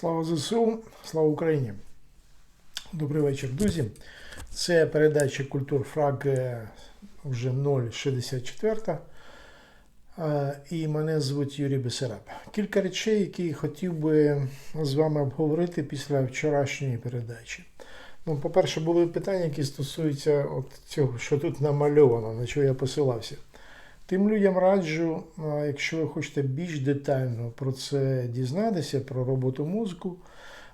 Слава ЗСУ, слава Україні. Добрий вечір, друзі. Це передача Культур Фраг е, вже 064. Е, І мене звуть Юрій Бесараб. Кілька речей, які хотів би з вами обговорити після вчорашньої передачі. Ну, по-перше, були питання, які стосуються от цього, що тут намальовано, на що я посилався. Тим людям раджу, якщо ви хочете більш детально про це дізнатися, про роботу мозку,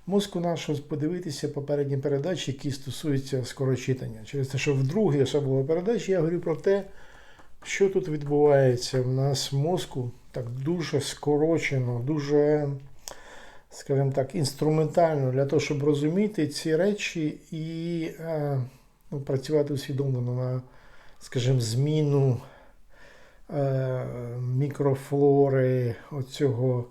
мозку нашого подивитися попередні передачі, які стосуються скорочитання. Через те, що в другій особливій передачі я говорю про те, що тут відбувається в нас мозку, так дуже скорочено, дуже, скажімо так, інструментально для того, щоб розуміти ці речі і е, працювати усвідомлено на, скажімо, зміну мікрофлори, оцього,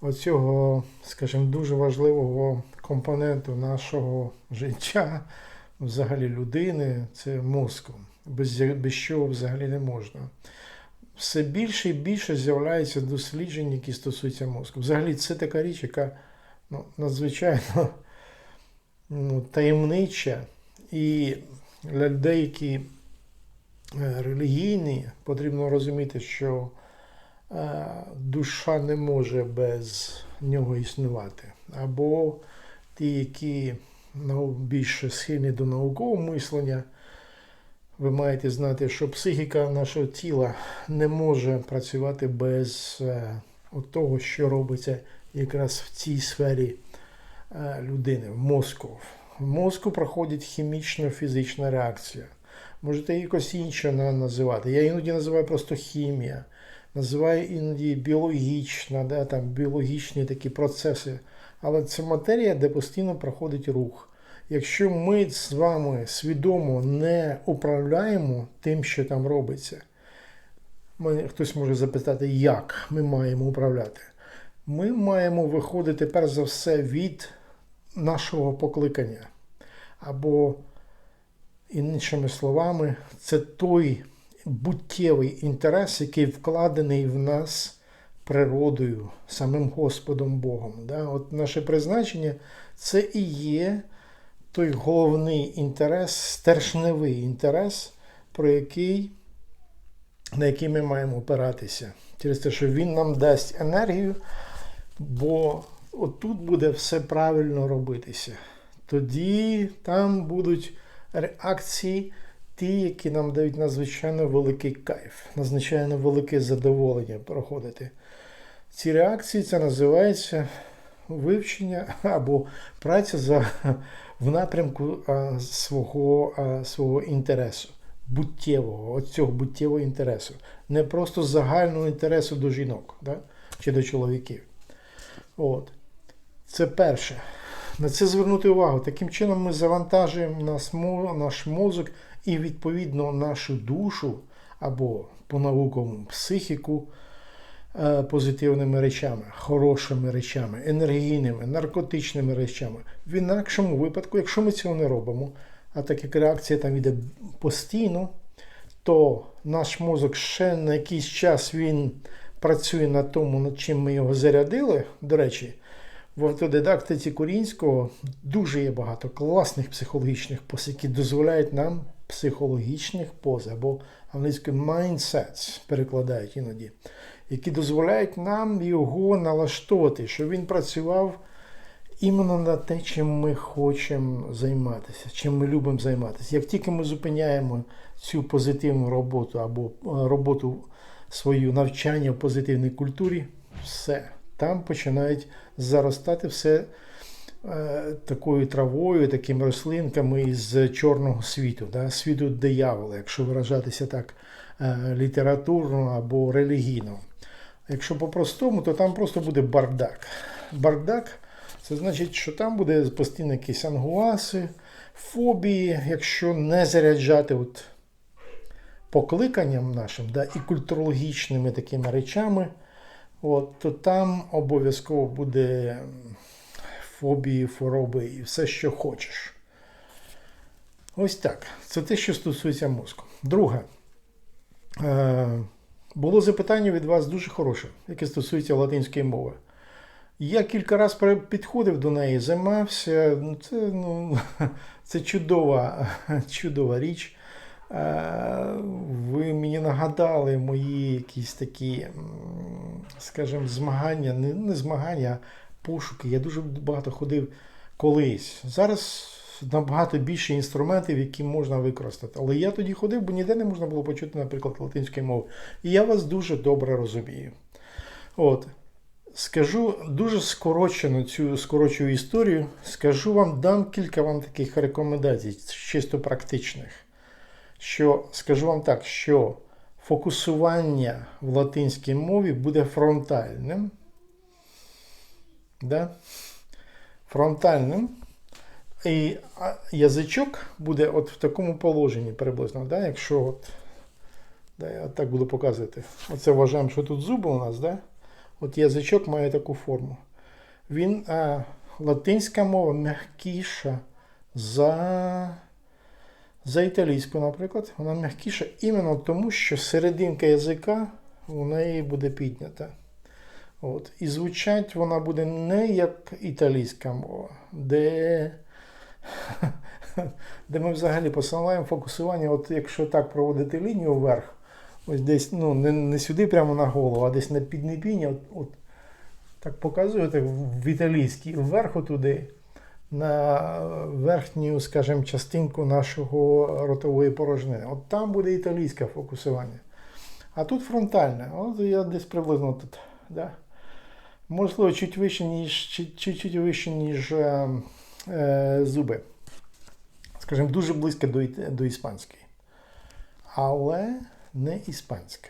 оцього, скажімо, дуже важливого компоненту нашого життя, взагалі людини, це мозку, без, без чого взагалі не можна. Все більше і більше з'являється досліджень, які стосуються мозку. Взагалі, це така річ, яка ну, надзвичайно ну, таємнича. І для людей, які е, релігійні, потрібно розуміти, що е, душа не може без нього існувати. Або ті, які більше схильні до наукового мислення, ви маєте знати, що психіка нашого тіла не може працювати без е, того, що робиться якраз в цій сфері е, людини, в мозку. В мозку проходить хімічно-фізична реакція. Можете якось інше називати. Я іноді називаю просто хімія, називаю іноді біологічна, да, там, біологічні такі процеси. Але це матерія, де постійно проходить рух. Якщо ми з вами свідомо не управляємо тим, що там робиться, мене хтось може запитати, як ми маємо управляти. Ми маємо виходити перш за все від нашого покликання. Або, іншими словами, це той буттєвий інтерес, який вкладений в нас природою, самим Господом Богом. Да? От наше призначення це і є той головний інтерес, стершневий інтерес, про який, на який ми маємо опиратися. Через те, що він нам дасть енергію, бо отут буде все правильно робитися. Тоді там будуть реакції, ті, які нам дають надзвичайно великий кайф, надзвичайно велике задоволення проходити. Ці реакції це називається вивчення або праця за, в напрямку а, свого, а, свого інтересу, буттєвого, от цього буттєвого інтересу. Не просто загального інтересу до жінок да? чи до чоловіків. От. Це перше. На це звернути увагу. Таким чином ми завантажуємо наш, мозок і, відповідно, нашу душу або по-науковому психіку е, позитивними речами, хорошими речами, енергійними, наркотичними речами. В інакшому випадку, якщо ми цього не робимо, а так як реакція там йде постійно, то наш мозок ще на якийсь час він працює на тому, над чим ми його зарядили. До речі, в автодидактиці Курінського дуже є багато класних психологічних поз, які дозволяють нам психологічних поз або англійською mindsets перекладають іноді, які дозволяють нам його налаштовувати, щоб він працював іменно на те, чим ми хочемо займатися, чим ми любимо займатися. Як тільки ми зупиняємо цю позитивну роботу або е, роботу свою навчання в позитивній культурі, все. Там починають заростати все е, такою травою, такими рослинками із чорного світу, да? світу диявола, якщо виражатися так е, літературно або релігійно. Якщо по-простому, то там просто буде бардак. Бардак це значить, що там буде постійно якісь ангуаси, фобії, якщо не заряджати от покликанням нашим да, і культурологічними такими речами, от, то там обов'язково буде фобії, хвороби і все, що хочеш. Ось так. Це те, що стосується мозку. Друге. Е, було запитання від вас дуже хороше, яке стосується латинської мови. Я кілька разів підходив до неї, займався. Ну, Це, ну, це чудова, чудова річ. Е, Ви мені нагадали мої якісь такі, скажімо, змагання, не, змагання, а пошуки. Я дуже багато ходив колись. Зараз набагато більше інструментів, які можна використати. Але я тоді ходив, бо ніде не можна було почути, наприклад, латинської мови. І я вас дуже добре розумію. От. Скажу дуже скорочену цю скорочу історію. Скажу вам, дам кілька вам таких рекомендацій, чисто практичних. Що скажу вам так, що фокусування в латинській мові буде фронтальним. Да? Фронтальним. І язичок буде от в такому положенні приблизно. Да? Якщо от, да, я так буду показувати. Оце вважаємо, що тут зуби у нас, да? От язичок має таку форму. Він, а, латинська мова м'якіша за, за італійську, наприклад. Вона м'якіша іменно тому, що серединка язика у неї буде піднята. От. І звучать вона буде не як італійська мова, де, де ми взагалі посилаємо фокусування, от якщо так проводити лінію вверх, ось десь, ну, не, не сюди прямо на голову, а десь на піднебіння, от, от так показуєте в італійській, вверху туди, на верхню, скажімо, частинку нашого ротової порожнини. От там буде італійське фокусування. А тут фронтальне. От я десь приблизно тут. Да? Можливо, чуть вище, ніж, чуть, чуть вище, ніж е, е, зуби. Скажімо, дуже близько до, до іспанської. Але не іспанська.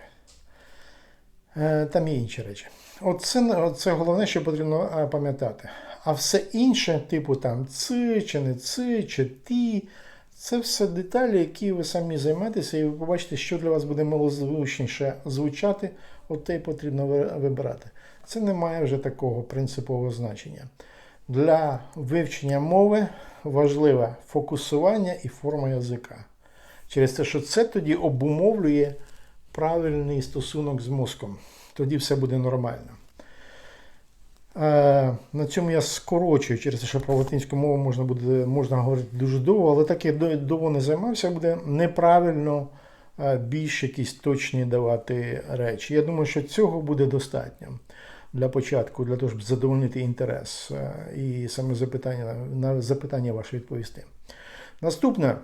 Е, Там є інші речі. Оце, це головне, що потрібно е, пам'ятати. А все інше, типу там ци, чи не ци, чи ті, це все деталі, які ви самі займетеся, і ви побачите, що для вас буде милозвучніше звучати, от те й потрібно вибирати. Це не має вже такого принципового значення. Для вивчення мови важливе фокусування і форма язика. Через те, що це тоді обумовлює правильний стосунок з мозком. Тоді все буде нормально. Е, на цьому я скорочую, через те, що про латинську мову можна буде можна говорити дуже довго, але так я до- довго не займався, буде неправильно е, більш якісь точні давати речі. Я думаю, що цього буде достатньо для початку, для того, щоб задовольнити інтерес е, і саме запитання, на запитання ваше відповісти. Наступне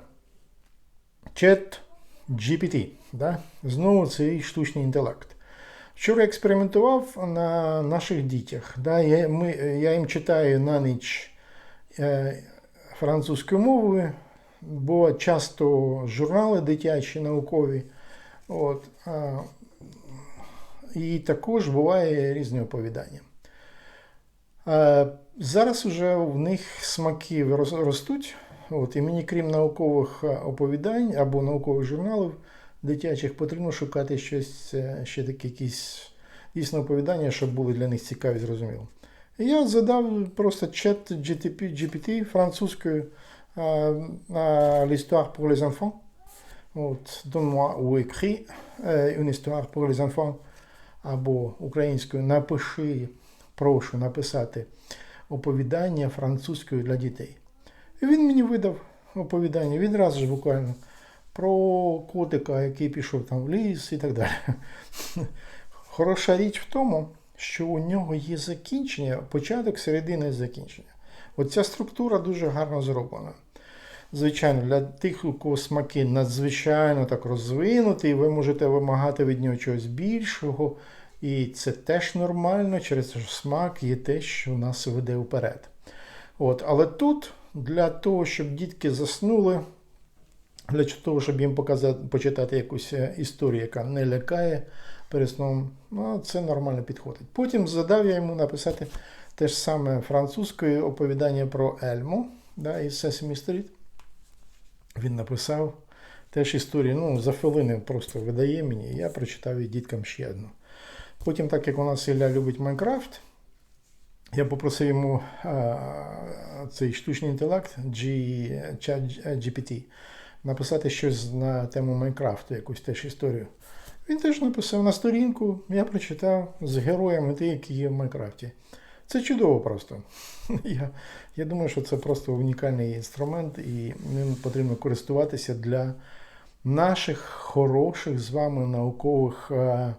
чат GPT. Да? Знову цей штучний інтелект. Вчора експериментував на наших дітях. Да? Я, ми, я їм читаю на ніч е, французькою мовою, бо часто журнали дитячі, наукові. От, і також буває різні оповідання. Е, Зараз вже в них смаки ростуть. От, і мені, крім наукових е, оповідань або наукових журналів дитячих, потрібно шукати щось е, ще таке якісь дійсно оповідання, щоб були для них цікаві, зрозуміло. Я задав просто чат GPT французькою е, l'histoire pour les enfants. От, Donne-moi ou écris е, une histoire pour les enfants. Або українською напиши, прошу написати оповідання французькою для дітей. І він мені видав оповідання відразу ж буквально про котика, який пішов там в ліс і так далі. Хороша річ в тому, що у нього є закінчення, початок, середина і закінчення. Оця структура дуже гарно зроблена. Звичайно, для тих, у кого смаки надзвичайно так розвинуті, і ви можете вимагати від нього чогось більшого. І це теж нормально, через що смак є те, що нас веде вперед. От, але тут для того, щоб дітки заснули, для того, щоб їм показати, почитати якусь е, історію, яка не лякає перед сном, ну, це нормально підходить. Потім задав я йому написати те ж саме французькою оповідання про Ельму да, із Sesame Street. Він написав теж історію, ну, за хвилини просто видає мені, я прочитав і діткам ще одну. Потім, так як у нас Ілля любить Майнкрафт, я попросив йому а, цей штучний інтелект G, GPT написати щось на тему Майнкрафту, якусь теж історію. Він теж написав на сторінку, я прочитав з героями, ті, які є в Майнкрафті. Це чудово просто. Я, я думаю, що це просто унікальний інструмент, і ним потрібно користуватися для наших хороших з вами наукових е,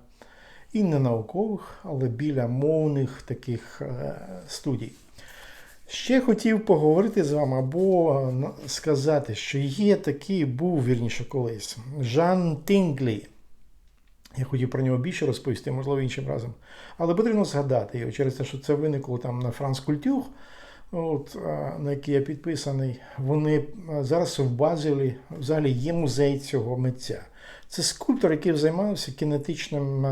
і не наукових, але біля мовних таких е, студій. Ще хотів поговорити з вами або е, сказати, що є такий, був вірніше колись, Жан Тінглі. Я хотів про нього більше розповісти, можливо, іншим разом. Але потрібно згадати його через те, що це виникло там на Франс Культюр, от, на який я підписаний. Вони зараз в Базелі взагалі є музей цього митця. Це скульптор, який займався кінетичним,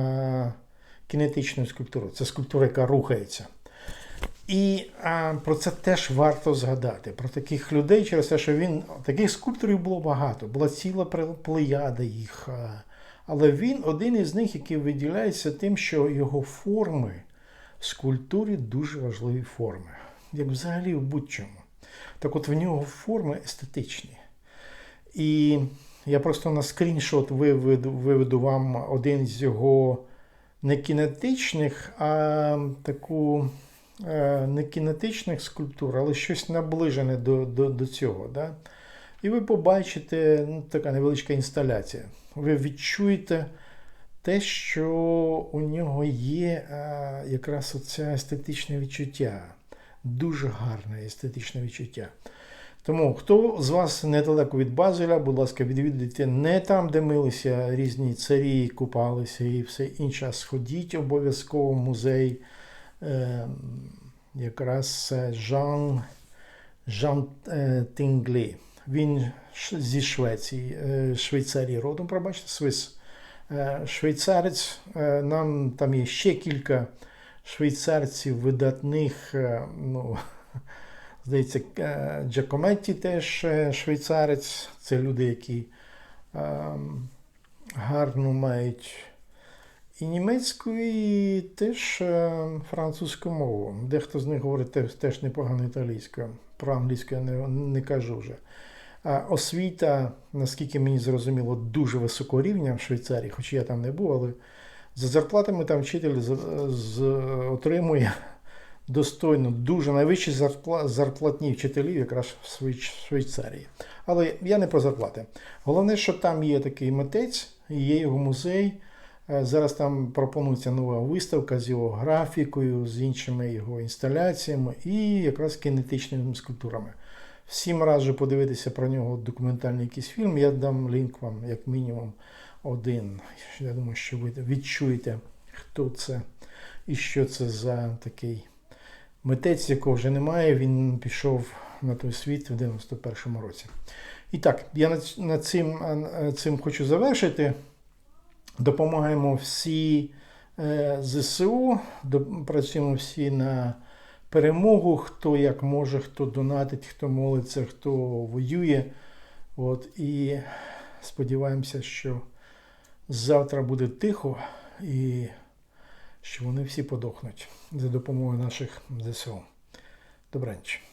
кінетичною скульптурою. Це скульптура, яка рухається. І а, про це теж варто згадати. Про таких людей через те, що він таких скульпторів було багато, була ціла плеяда їх. Але він один із них, який виділяється тим, що його форми в скульптурі дуже важливі форми, як взагалі в будь-чому. Так от в нього форми естетичні. І я просто на скріншот виведу, виведу вам один з його не кінетичних, а таку не кінетичних скульптур, але щось наближене до, до, до цього. Да? І ви побачите ну, така невеличка інсталяція. Ви відчуєте те, що у нього є а, якраз оце естетичне відчуття. Дуже гарне естетичне відчуття. Тому, хто з вас недалеко від Базеля, будь ласка, відвідуйте не там, де милися різні царі, купалися і все інше. Сходіть обов'язково в музей. Е, якраз Жан, Жан е, Тінглі. Він зі Швеції, е, Швейцарії родом, пробачте, Свис. Е, Швейцарець, нам там є ще кілька швейцарців видатних, ну, здається, Джакометті теж швейцарець. Це люди, які гарно мають і німецьку, і теж французьку мову. Дехто з них говорить теж непогано італійською. Про англійську я не, не кажу вже. А освіта, наскільки мені зрозуміло, дуже високого рівня в Швейцарії, хоч я там не був, але за зарплатами там вчитель з, з, отримує достойно дуже найвищі зарплат, зарплатні вчителів якраз в Швейцарії. Але я не про зарплати. Головне, що там є такий митець, є його музей. Зараз там пропонується нова виставка з його графікою, з іншими його інсталяціями і якраз кінетичними скульптурами. Всім раджу подивитися про нього документальний якийсь фільм. Я дам лінк вам, як мінімум, один. Я думаю, що ви відчуєте, хто це і що це за такий митець, якого вже немає. Він пішов на той світ в 91-му році. І так, я над цим, цим хочу завершити. Допомагаємо всі е, ЗСУ, працюємо всі на перемогу, хто як може, хто донатить, хто молиться, хто воює. От, І сподіваємося, що завтра буде тихо і що вони всі подохнуть за допомогою наших ЗСУ. Добраніч.